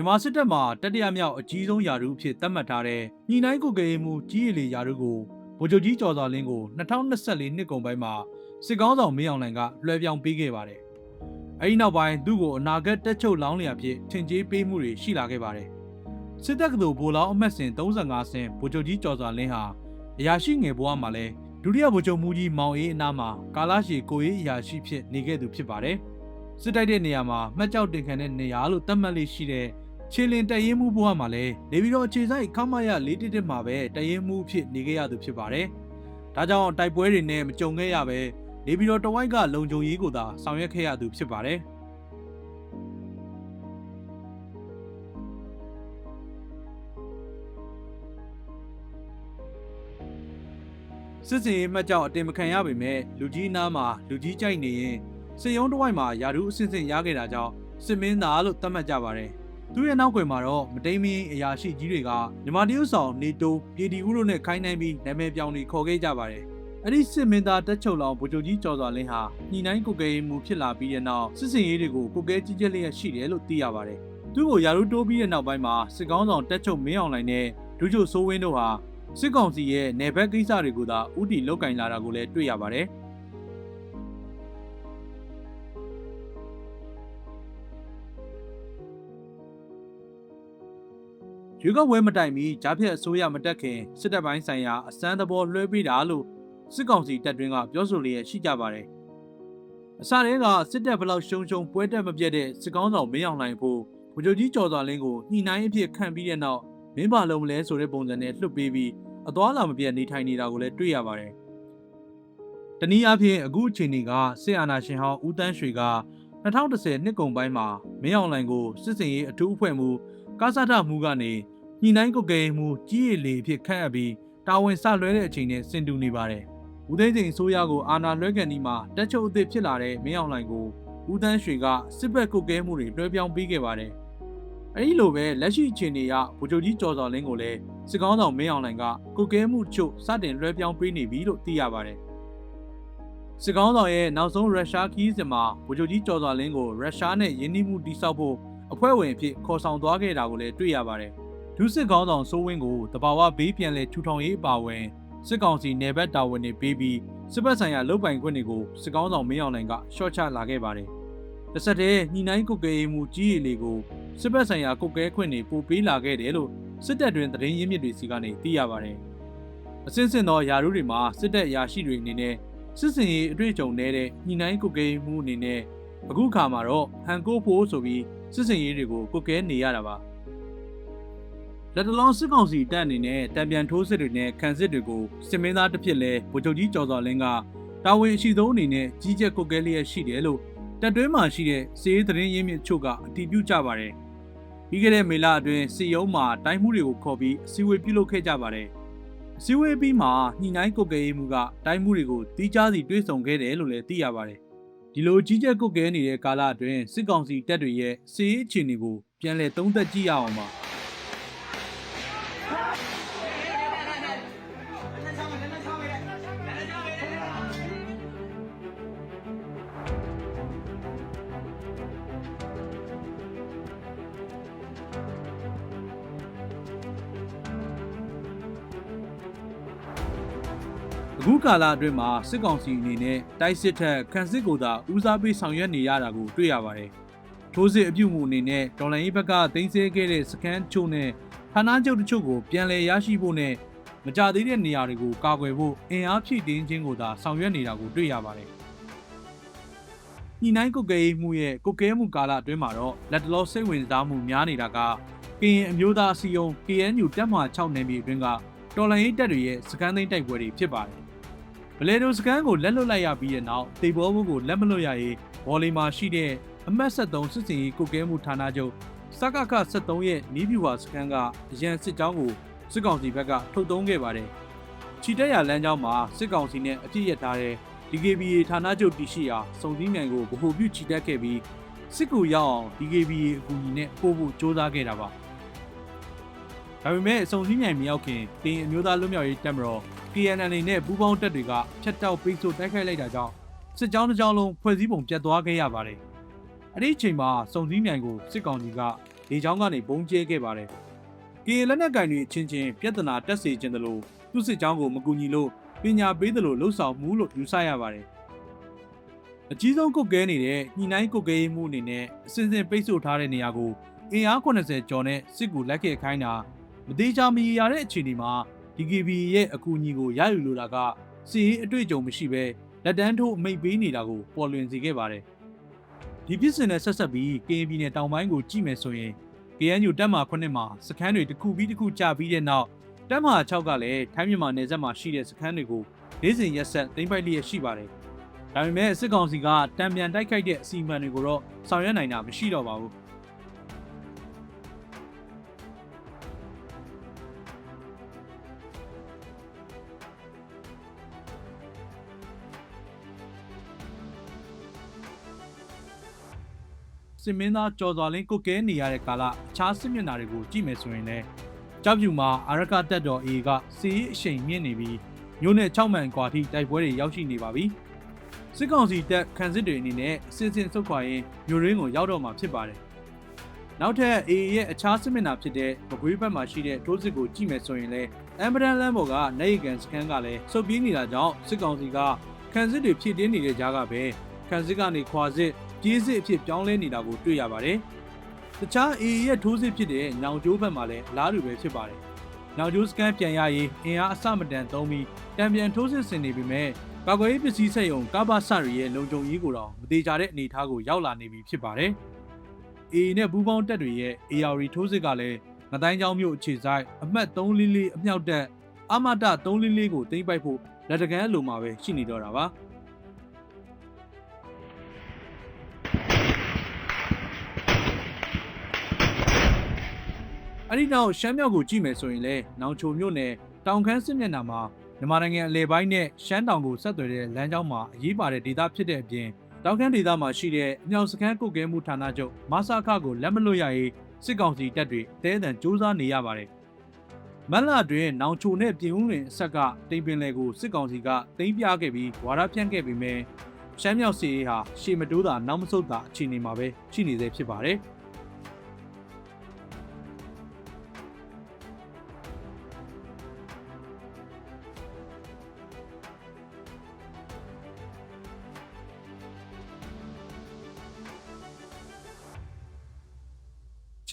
မြန်မာစစ်တပ်မှာတတိယမြောက်အကြီးဆုံးယာရုအဖြစ်သတ်မှတ်ထားတဲ့ညီနိုင်ကုတ်ကရေးမှုကြီးရည်လေယာရုကိုဗိုလ်ချုပ်ကြီးကျော်စွာလင်းကို2024နှစ်ကုန်ပိုင်းမှာစစ်ကောင်းဆောင်မင်းအောင်လှိုင်ကလွှဲပြောင်းပေးခဲ့ပါတယ်။အဲဒီနောက်ပိုင်းသူ့ကိုအနာဂတ်တက်ချုပ်လောင်းလျာဖြစ်ထင်ကြေးပေးမှုတွေရှိလာခဲ့ပါတယ်။စစ်တပ်ကတော်ဗိုလ်လောင်းအမတ်စဉ်35ဆင့်ဗိုလ်ချုပ်ကြီးကျော်စွာလင်းဟာအရာရှိငယ်ဘဝမှာလဲဒုတိယဗိုလ်ချုပ်မူကြီးမောင်အေးအနားမှာကာလာရှည်ကိုရေးအရာရှိဖြစ်နေခဲ့သူဖြစ်ပါတယ်။စစ်တိုက်တဲ့နေရာမှာမှတ်ကြောက်တင်ခံတဲ့နေရာလို့သတ်မှတ်လေးရှိတဲ့ ခြေလင်တရင်မှုဘဝမှာလဲနေပြီးတော့အခြေဆိုင်ခမရ၄တစ်တစ်မှာပဲတရင်မှုဖြစ်နေခဲ့ရသူဖြစ်ပါတယ်။ဒါကြောင့်တိုက်ပွဲတွေနဲ့မကြုံခဲ့ရပဲနေပြီးတော့တဝိုက်ကလုံခြုံရေးကိုသာဆောင်ရွက်ခဲ့ရသူဖြစ်ပါတယ်။စစ်စင်ရေးမှတ်ကြောင့်အတင်မခံရပေမဲ့လူကြီးနားမှာလူကြီးကြိုက်နေရင်စစ်ရုံးတစ်ဝိုက်မှာယာရုအဆင့်ဆင့်ရခဲ့တာကြောင့်စစ်မင်းသားလို့သတ်မှတ်ကြပါတယ်။ သူရဲ့နောက်ွယ်မှာတော့မတိမ်မင်းအရာရှိကြီးတွေကမြန်မာတရုတ်ဆောင်နေတိုးပြည်တီဦးတို့နဲ့ခိုင်းနှိုင်းပြီးနာမည်ပြောင်းတွေခေါ်ခဲ့ကြပါတယ်။အဲ့ဒီစစ်မင်းသားတက်ချုပ်လောင်ဗိုလ်ချုပ်ကြီးကျော်စွာလင်းဟာညှိနှိုင်းကုတ်ကဲမှုဖြစ်လာပြီးတဲ့နောက်စစ်စင်ရေးတွေကိုကုတ်ကဲကြီးကျယ်လျက်ရှိတယ်လို့သိရပါတယ်။သူ့ကိုယာရုတိုးပြီးတဲ့နောက်ပိုင်းမှာစစ်ကောင်းဆောင်တက်ချုပ်မင်းအောင်လှိုင်နဲ့ဒုချုပ်စိုးဝင်းတို့ဟာစစ်ကောင်စီရဲ့နယ်ဘက်ကိစ္စတွေကိုသာဥတီလောက်ကင်လာတာကိုလည်းတွေ့ရပါတယ်။ ရွေးကောက်ပွဲမတိုင်မီကြားဖြတ်အစိုးရမတက်ခင်စစ်တပ်ပိုင်းဆိုင်ရာအစမ်းသဘောလွှဲပေးတာလို့စစ်ကောင်စီတပ်တွင်းကပြောဆိုလျက်ရှိကြပါတယ်။အစတည်းကစစ်တပ်ဘလောက်ရှုံရှုံပွဲတက်မပြတ်တဲ့စစ်ကောင်းဆောင်မင်းအောင်လှိုင်ဖို့ဗိုလ်ချုပ်ကြီးကျော်စွာလင်းကိုညှိနှိုင်းအဖြစ်ခံပြီးတဲ့နောက်မင်းပါလုံးမလဲဆိုတဲ့ပုံစံနဲ့လွှတ်ပေးပြီးအသွားလာမပြတ်နေထိုင်နေတာကိုလည်းတွေ့ရပါတယ်။တနည်းအားဖြင့်အခုအချိန်ကစစ်အာဏာရှင်ဟောင်းဦးတန်းရွှေက2010နှစ်ကုန်ပိုင်းမှာမင်းအောင်လှိုင်ကိုစစ်စင်ရေးအထူးအဖွဲ့မှု ကားစားထမှုကနေညှိနှိုင်းကုတ်ကဲမှုကြီးရည်လေဖြစ်ခန့်အပ်ပြီးတာဝန်ဆလွှဲတဲ့အချိန်နဲ့ဆင်တူနေပါတယ်။ဦးသိန်းစိန်အစိုးရကိုအာဏာလွှဲကန်ဒီမှာတက်ချုပ်အသစ်ဖြစ်လာတဲ့မင်းအောင်လှိုင်ကိုဦးတန်းရွှေကစစ်ဘက်ကုတ်ကဲမှုတွေလွှဲပြောင်းပေးခဲ့ပါတယ်။အဲဒီလိုပဲလက်ရှိအခြေအနေအရဗိုလ်ချုပ်ကြီးကျော်စော်လင်းကိုလည်းစစ်ကောင်းဆောင်မင်းအောင်လှိုင်ကကုတ်ကဲမှုချုပ်စတင်လွှဲပြောင်းပေးနေပြီလို့သိရပါတယ်။စစ်ကောင်းဆောင်ရဲ့နောက်ဆုံးရုရှားခီးစဉ်မှာဗိုလ်ချုပ်ကြီးကျော်စွာလင်းကိုရုရှားနဲ့ယင်းနှိမှုတိစောက်ဖို့ အဖွဲ့ဝင်အဖြစ်ခေါ်ဆောင်သွားခဲ့တာကိုလည်းတွေ့ရပါတယ်။ဒုစစ်ကောင်းဆောင်စိုးဝင်းကိုတဘာဝဘေးပြန်လဲထူထောင်ရေးအပါအဝင်စစ်ကောင်စီနယ်ဘက်တာဝန်တွေပေးပြီးစစ်ဘက်ဆိုင်ရာလုပ်ပိုင်ခွင့်တွေကိုစစ်ကောင်းဆောင်မင်းအောင်လှိုင်ကရှော့ချလာခဲ့ပါတယ်။တစ်ဆက်တည်းညှိနှိုင်းကုတ်ကဲမှုကြီးရည်လေးကိုစစ်ဘက်ဆိုင်ရာကုတ်ကဲခွင့်တွေပို့ပေးလာခဲ့တယ်လို့စစ်တပ်တွင်သတင်းရင်းမြစ်တွေစီကနေသိရပါတယ်။အစင်းစင်သောယာရုတွေမှာစစ်တပ်အရာရှိတွေအနေနဲ့စစ်စင်ရေးအတွေ့အကြုံနေတဲ့ညှိနှိုင်းကုတ်ကဲမှုအနေနဲ့အခုခါမှာတော့ဟန်ကိုဖို့ဆိုပြီး စစ်စင်ရေးတွေကိုကုတ်ကဲနေရတာပါ။လက်တလောစစ်ကောင်စီတပ်အနေနဲ့တံပြန်ထိုးစစ်တွေနဲ့ခံစစ်တွေကိုစစ်မင်းသားတစ်ဖြစ်လဲဗိုလ်ချုပ်ကြီးကျော်စော်လင်းကတာဝန်အရှိဆုံးအနေနဲ့ကြီးကြပ်ကုတ်ကဲလျက်ရှိတယ်လို့တပ်တွင်းမှာရှိတဲ့စီးရေးသတင်းရင်းမြစ်ချုပ်ကအတည်ပြုကြပါတယ်။ပြီးခဲ့တဲ့မေလအတွင်းစစ်ရုံးမှာတိုင်းမှုတွေကိုခေါ်ပြီးအစည်းအဝေးပြုလုပ်ခဲ့ကြပါတယ်။အစည်းအဝေးပြီးမှညှိနှိုင်းကုတ်ကဲရေးမှုကတိုင်းမှုတွေကိုတီးခြားစီတွဲဆောင်ခဲ့တယ်လို့လည်းသိရပါတယ်။ ဒီလိုကြီးကြပ်ကုတ်ကဲနေတဲ့ကာလအတွင်းစစ်ကောင်စီတပ်တွေရဲ့စီးရေးအခြေအနေကိုပြန်လည်သုံးသပ်ကြည့်ရအောင်ပါ။ အခုကာလအတွင်းမှာစစ်ကောင်စီအနေနဲ့တိုက်စစ်ထက်ခန့်စစ်ကိုသာဦးစားပေးဆောင်ရွက်နေရတာကိုတွေ့ရပါတယ်။ထိုးစစ်အပြုမှုအနေနဲ့ဒေါ်လာရေးဘက်ကတင်ဆက်ခဲ့တဲ့စကန်ချို့နဲ့ဌာနချုပ်တချို့ကိုပြန်လည်ရရှိဖို့နဲ့မကြသေးတဲ့နေရာတွေကိုကာကွယ်ဖို့အင်အားဖြည့်တင်းခြင်းကိုသာဆောင်ရွက်နေတာကိုတွေ့ရပါတယ်။ညှိနှိုင်းကုတ်ကဲမှုရဲ့ကုတ်ကဲမှုကာလအတွင်းမှာတော့လက်တလောစိတ်ဝင်စားမှုများနေတာကကရင်အမျိုးသားအစည်းအရုံး KNU တပ်မဟာ6နယ်မြေအတွင်းကတော်လိုင်းရေးတပ်တွေရဲ့စကန်သိန်းတိုက်ပွဲတွေဖြစ်ပါတယ် ဗလေဒိုစကန်ကိုလက်လွတ်လိုက်ရပြီးတဲ့နောက်တေဘောမှုကိုလက်မလွတ်ရရေးဘော်လီမှာရှိတဲ့အမတ်73စစ်စင်ရေးကုတ်ကဲမှုဌာနချုပ်စကခ73ရဲ့နီးပြူဟာစကန်ကအရန်စစ်ကြောင်းကိုစစ်ကောင်စီဘက်ကထုတ်သုံးခဲ့ပါတယ်။ချီတက်ရလမ်းကြောင်းမှာစစ်ကောင်စီနဲ့အပြစ်ရထားတဲ့ DKBA ဌာနချုပ်တရှိရာစုံစည်းမြိုင်ကိုဗဟိုပြုချီတက်ခဲ့ပြီးစစ်ကူရောက်အောင် DKBA အကူအညီနဲ့ပို့ဖို့စ조사ခဲ့တာပါ။ဒါပေမဲ့စုံစည်းမြိုင်မရောက်ခင်တင်အမျိုးသားလွတ်မြောက်ရေးတပ်မတော် KNL နဲ့ပူးပေါင်းတပ်တွေကဖျက်တောက်ပိတ်ဆို့တိုက်ခိုက်လိုက်တာကြောင့်စစ်ကြောင်းတစ်ကြောင်းလုံးဖွဲ့စည်းပုံပြတ်သွားခဲ့ရပါတယ်။အဲ့ဒီအချိန်မှာစုံစည်းမြိုင်ကိုစစ်ကောင်စီကလေကြောင်းကနေဘုံကျဲခဲ့ပါတယ်။ကရင်လက်နက်ကင်တွေအချင်းချင်းပြဿနာတက်စေခြင်းတလို့သူ့စစ်ကြောင်းကိုမကူညီလို့ပညာပေးတယ်လို့လှုပ်ဆောင်မှုလို့ယူဆရပါတယ်။အကြီးဆုံးကုတ်ကဲနေတဲ့ညှိနှိုင်းကုတ်ကဲမှုအနေနဲ့အစဉ်စဉ်ပိတ်ဆို့ထားတဲ့နေရာကိုအင်အား80ကျော်နဲ့စစ်ကူလက်ခဲ့ခိုင်းတာမသေးချာမရရတဲ့အခြေအနေမှာ DKB ရဲ့အကူအညီကိုရယူလိုတာကစီရေးအတွေ့အကြုံမရှိဘဲလက်တန်းထိုးအမိတ်ပေးနေတာကိုပေါ်လွင်စေခဲ့ပါတယ်။ဒီဖြစ်စဉ်နဲ့ဆက်ဆက်ပြီး KNB နဲ့တောင်ပိုင်းကိုကြည့်မယ်ဆိုရင် KNU တပ်မ9မှာစခန်းတွေတစ်ခုပြီးတစ်ခုကြာပြီးတဲ့နောက်တပ်မ6ကလည်းထိုင်းမြန်မာနယ်စပ်မှာရှိတဲ့စခန်းတွေကိုလေးစဉ်ရက်ဆက်သိမ်းပိုက်လျက်ရှိပါတယ်။ဒါပေမဲ့စစ်ကောင်စီကတံပြန်တိုက်ခိုက်တဲ့အစီအမံတွေကိုတော့ဆောင်ရွက်နိုင်တာမရှိတော့ပါဘူး။ စစ်မင်းသားကြော်စွာလင်းကုတ်ကဲနေရတဲ့ကာလအခြားစစ်မျက်နှာတွေကိုကြည့်မယ်ဆိုရင်လည်းကြောက်ပြူမှာအာရကတက်တော် A ကစီးအရှိန်မြင့်နေပြီးမြို့နယ်6မှန်ကွာထိတိုက်ပွဲတွေရောက်ရှိနေပါပြီစစ်ကောင်စီတပ်ခန်းစစ်တွေအနေနဲ့အစစ်အစစ်ဆုတ်ခွာရင်းမြို့ရင်းကိုရောက်တော့မှာဖြစ်ပါတယ်နောက်ထပ် A ရဲ့အခြားစစ်မျက်နှာဖြစ်တဲ့မကွေးဘက်မှာရှိတဲ့ထိုးစစ်ကိုကြည့်မယ်ဆိုရင်လည်းအမ်ဘရန်လန်ဘော်ကနိုင်ကန်စကန်ကလည်းစုပ်ပြေးနေတာကြောင့်စစ်ကောင်စီကခန်းစစ်တွေဖြည့်တင်းနေတဲ့ကြားကပဲခန်းစစ်ကနေခွာစစ် ပြေးစစ်အဖြစ်ပြောင်းလဲနေတာကိုတွေ့ရပါတယ်။တခြား AA ရဲ့ထိုးစစ်ဖြစ်တဲ့ညောင်ကျိုးဘက်မှာလည်းအလားတူပဲဖြစ်ပါတယ်။ညောင်ကျိုးစကန်ပြန်ရရေးအင်အားအဆမတန်သုံးပြီးတံပြန်ထိုးစစ်ဆင်နေပြီမဲ့ကာကွယ်ရေးပစ္စည်းစက်ရုံကဘာဆရီရဲ့လုံခြုံရေးကိုတော့မသေးကြတဲ့အနေအထားကိုရောက်လာနေပြီဖြစ်ပါတယ်။ AA နဲ့ပူးပေါင်းတပ်တွေရဲ့ AR ထိုးစစ်ကလည်းငတိုင်းချောင်းမြို့အခြေဆိုင်အမှတ်344အမြောက်တပ်အမတ344ကိုသိမ်းပိုက်ဖို့လက်တကမ်းအလိုမှာပဲရှိနေတော့တာပါ။ အဲ့ဒီနောက်ရှမ်းမြောက်ကိုကြည့်မယ်ဆိုရင်လည်းနောင်ချိုမြို့နယ်တောင်ခမ်းစစ်မျက်နှာမှာမြန်မာနိုင်ငံအလဲပိုင်းနဲ့ရှမ်းတောင်ကိုဆက်သွယ်တဲ့လမ်းကြောင်းမှာအရေးပါတဲ့ဒေသဖြစ်တဲ့အပြင်တောင်ခမ်းဒေသမှာရှိတဲ့အမြောက်စခန်းကုတ်ကဲမှုဌာနချုပ်မဆာခကိုလက်မလွတ်ရရေးစစ်ကောင်စီတပ်တွေတဲတံစူးစမ်းနေရပါတယ်။မက်လာတွင်နောင်ချိုနဲ့ပြင်ဦးလွင်အဆက်ကတိမ်ပင်လယ်ကိုစစ်ကောင်စီကသိမ်းပြခဲ့ပြီးဝါဒဖြန့်ခဲ့ပေမဲ့ရှမ်းမြောက်စီရေးဟာရှေမတိုးတာနောက်မဆုတ်တာအခြေအနေမှာပဲရှိနေသေးဖြစ်ပါတယ်။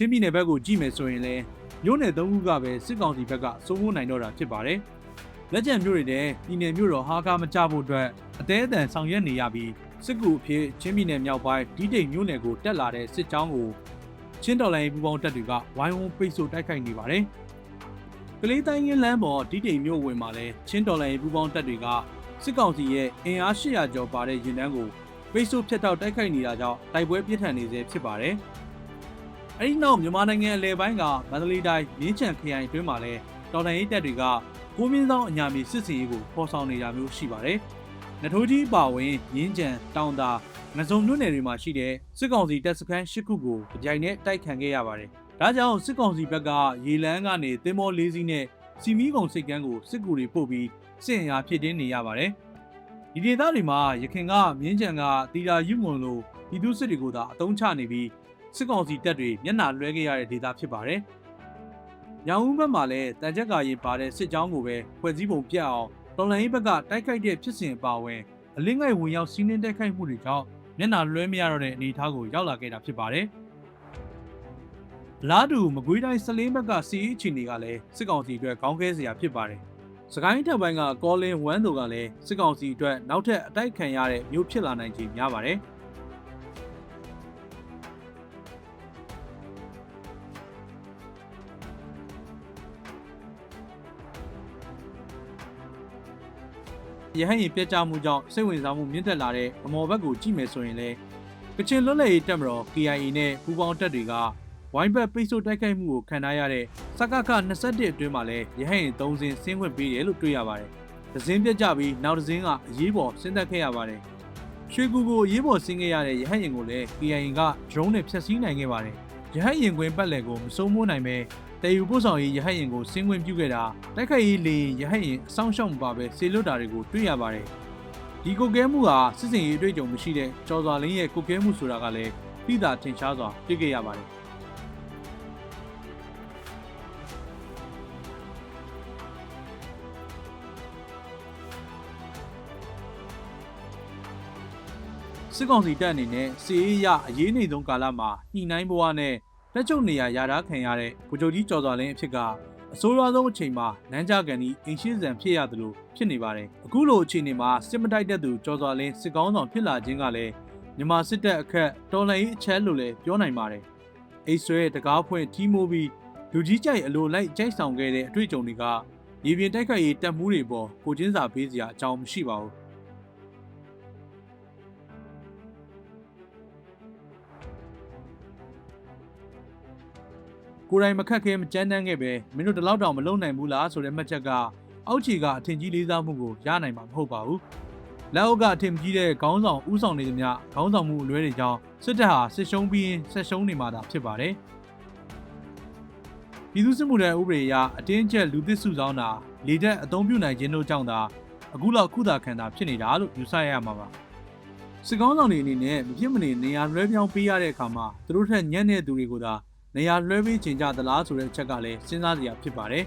ချင်းပြည်နယ်ဘက်ကိုကြည့်မယ်ဆိုရင်လည်းမြို့နယ်သုံးခုကပဲစစ်ကောင်စီဘက်ကစိုးမိုးနိုင်တော့တာဖြစ်ပါတယ်။လက်ကျန်မြို့တွေတဲ့ပြည်နယ်မြို့တော်ဟာကာမကြဖို့အတွက်အသေးအတန်ဆောင်ရွက်နေရပြီးစစ်ကူအဖြစ်ချင်းပြည်နယ်မြောက်ပိုင်းဒီတိမ်မြို့နယ်ကိုတက်လာတဲ့စစ်ကြောင်းကိုချင်းတော်လိုင်းပူပေါင်းတပ်တွေကဝိုင်းဝန်းပိတ်ဆို့တိုက်ခိုက်နေပါတယ်။ကလေးတိုင်းရင်းလမ်းပေါ်ဒီတိမ်မြို့ဝင်မှာလဲချင်းတော်လိုင်းပူပေါင်းတပ်တွေကစစ်ကောင်စီရဲ့အင်အား800ကျော်ပါတဲ့ရင်တန်းကိုပိတ်ဆို့ဖျက်တောက်တိုက်ခိုက်နေတာကြောင့်တိုက်ပွဲပြင်းထန်နေစေဖြစ်ပါတယ်။ အဲဒီနောက်မြန်မာနိုင်ငံအလဲပိုင်းကမန္တလေးတိုင်းမြင်းချံခရိုင်အတွင်းမှာလဲတော်တန်ရေးတပ်တွေကကိုမင်းဆောင်အညာမီစစ်စင်ရေးကိုဖော်ဆောင်နေတာမျိုးရှိပါတယ်။နထိုးကြီးပါဝင်မြင်းချံတောင်တာငစုံမြို့နယ်တွေမှာရှိတဲ့စစ်ကောင်စီတပ်စခန်း၈ခုကိုကြိုင်နဲ့တိုက်ခံခဲ့ရပါတယ်။ဒါကြောင့်စစ်ကောင်စီဘက်ကရေလန်းကနေသင်္ဘော၄စီးနဲ့စီမီကုံစိတ်ကန်းကိုစစ်ကူတွေပို့ပြီးစစ်အင်အားဖြစ်တင်းနေရပါတယ်။ဒီဒေသတွေမှာရခင်ကမြင်းချံကတီတာယူမွန်လိုပြည်သူစစ်တွေကိုသာအုံချနေပြီး စစ်ကောင်စီတပ်တွေမျက်နှာလွှဲခဲ့ရတဲ့ဒေသဖြစ်ပါတယ်။ညောင်ဦးဘက်မှာလည်းတန်ကြက်ကရင်ပါတဲ့စစ်ကြောင်းကိုပဲဖွဲ့စည်းပုံပြတ်အောင်တော်လိုင်းဘက်ကတိုက်ခိုက်တဲ့ဖြစ်စဉ်အပါအဝင်အလင်းငယ်ဝင်ရောက်စီးနှင်းတိုက်ခိုက်မှုတွေကြောင့်မျက်နှာလွှဲမရတော့တဲ့အနေအထားကိုရောက်လာခဲ့တာဖြစ်ပါတယ်။လာတူမကွေးတိုင်းစလင်းဘက်ကစီးအီချီနေကလည်းစစ်ကောင်စီအတွက်ခေါင်းခဲစရာဖြစ်ပါတယ်။စကိုင်းထပ်ပိုင်းကကောလင်းဝမ်တို့ကလည်းစစ်ကောင်စီအတွက်နောက်ထပ်အတိုက်ခံရတဲ့မျိုးဖြစ်လာနိုင်ခြင်းများပါတယ်။ ရဟန်းရင်ပြတ်ကျမှုကြောင့်စိတ်ဝင်စားမှုမြင့်တက်လာတဲ့အမော်ဘက်ကိုကြည့်မယ်ဆိုရင်လည်းကချင်လွတ်လပ်ရေးတပ်မတော် KIA နဲ့ပူးပေါင်းတပ်တွေကဝိုင်းဘက်ပိတ်ဆို့တိုက်ခိုက်မှုကိုခံထားရတဲ့စကခ21အတွင်းမှာလည်းရဟန်းရင်3စင်းဆင်းခွင့်ပေးတယ်လို့တွေ့ရပါတယ်။ဒဇင်းပြတ်ကြပြီးနောက်ဒဇင်းကအရေးပေါ်ဆင်းသက်ခဲ့ရပါတယ်။ရွှေကူကိုအရေးပေါ်ဆင်းခဲ့ရတဲ့ရဟန်းရင်ကိုလည်း KIA က drone နဲ့ဖျက်ဆီးနိုင်ခဲ့ပါတယ်။ ရဟတ်ရင်ကွင်းပတ်လည်ကိုမစိုးမိုးနိုင်ပဲတည်ယူပို့ဆောင်ရေးရဟတ်ရင်ကိုဆင်းခွင့်ပြုခဲ့တာတိုက်ခိုက်ရေးလေရဟတ်ရင်အဆောင်ရှောက်မပါပဲဆေလွတ်တာတွေကိုတွေ့ရပါတယ်ဒီကုတ်ကဲမှုဟာစစ်စင်ရေးအတွေ့အကြုံမရှိတဲ့ကျော်စွာလင်းရဲ့ကုတ်ကဲမှုဆိုတာကလည်းပြည်သာထင်ရှားစွာပြည့်ခဲ့ရပါတယ်စစ်ကောင်စီတပ်အနေနဲ့စီအေးရအရေးနေဆုံးကာလမှာညှိနှိုင်းပွားနဲ့ လက်ချုပ်နေရရတာခံရတဲ့ဗိုလ်ချုပ်ကြီးကျော်စွာလင်းအဖြစ်ကအဆိုးရွားဆုံးအချိန်မှာနန်းကြကန်ဒီအင်ရှင်းစံဖြစ်ရတယ်လို့ဖြစ်နေပါတယ်အခုလိုအခြေအနေမှာစစ်မတိုက်တဲ့သူကျော်စွာလင်းစစ်ကောင်းဆောင်ဖြစ်လာခြင်းကလည်းမြန်မာစစ်တပ်အခက်တော်လှန်ရေးအချက်လို့လည်းပြောနိုင်ပါတယ်အိတ်ဆွဲတကားဖွင့်ထီးမိုးပြီးလူကြီးကြိုက်အလိုလိုက်ကြိုက်ဆောင်ခဲ့တဲ့အတွေ့အကြုံတွေကရေပြင်တိုက်ခိုက်ရေးတပ်မှုတွေပေါ်ကိုချင်းစာပေးစရာအကြောင်းမရှိပါဘူး ကိုယ်တိုင်မခက်ခဲမကြမ်းတမ်းခဲ့ပဲမင်းတို့တလောက်တောင်မလုံနိုင်ဘူးလားဆိုတဲ့မှတ်ချက်ကအောက်ခြေကအထင်ကြီးလေးစားမှုကိုရနိုင်မှာမဟုတ်ပါဘူး။လက်အောက်ကအထင်ကြီးတဲ့ခေါင်းဆောင်ဥဆောင်နေသမျှခေါင်းဆောင်မှုအလွဲတွေကြောင့်စစ်တပ်ဟာစစ်ရှုံးပြီးရင်ဆက်ရှုံးနေမှာသာဖြစ်ပါတယ်။ပြည်သူ့စစ်မှုထမ်းဥပဒေအရအတင်းအကျပ်လူသစ်စုဆောင်းတာလေတပ်အသုံးပြုနိုင်ခြင်းတို့ကြောင့်သာအခုလောက်ခုသာခံတာဖြစ်နေတာလို့ယူဆရမှာပါ။စစ်ကောင်းဆောင်တွေအနေနဲ့မဖြစ်မနေနေရာလွှဲပြောင်းပေးရတဲ့အခါမှာသူတို့ထက်ညံ့တဲ့သူတွေကိုသာ နေရာလွှဲပေးခြင်းကြသလားဆိုတဲ့အချက်ကလည်းစဉ်းစားစရာဖြစ်ပါတယ်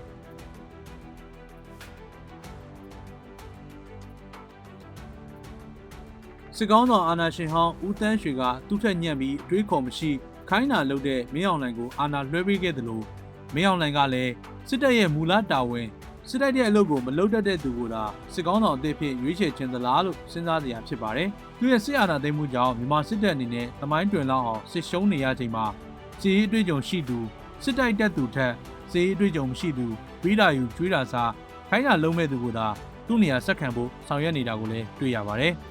စစ်ကောင်းဆောင်အာနာရှင်ဟောင်းဦးတန်းရွှေကသူ့ထက်ညံ့ပြီးအတွေးခေါ်မရှိခိုင်းတာလုပ်တဲ့မင်းအောင်လှိုင်ကိုအာနာလွှဲပေးခဲ့တယ်လို့မင်းအောင်လှိုင်ကလည်းစစ်တပ်ရဲ့မူလတာဝန်စစ်တပ်ရဲ့အလုပ်ကိုမလုပ်တတ်တဲ့သူကိုသာစစ်ကောင်းဆောင်အသစ်ဖြစ်ရွေးချယ်ခြင်းသလားလို့စဉ်းစားစရာဖြစ်ပါတယ်။သူရဲ့စစ်အာဏာသိမ်းမှုကြောင့်မြန်မာစစ်တပ်အနေနဲ့သမိုင်းတွင်လောက်အောင်စစ်ရှုံးနေရချိန်မှာ စီရေးအတွေ့အကြုံရှိသူစစ်တိုက်တက်သူထက်စီရေးအတွေ့အကြုံမရှိသူပြီးတာယူကျွေးတာစားခိုင်းတာလုံးမဲ့သူကိုသာသူ့နေရာဆက်ခံဖို့ဆောင်ရွက်နေတာကိုလည်းတွေ့ရပါတယ်။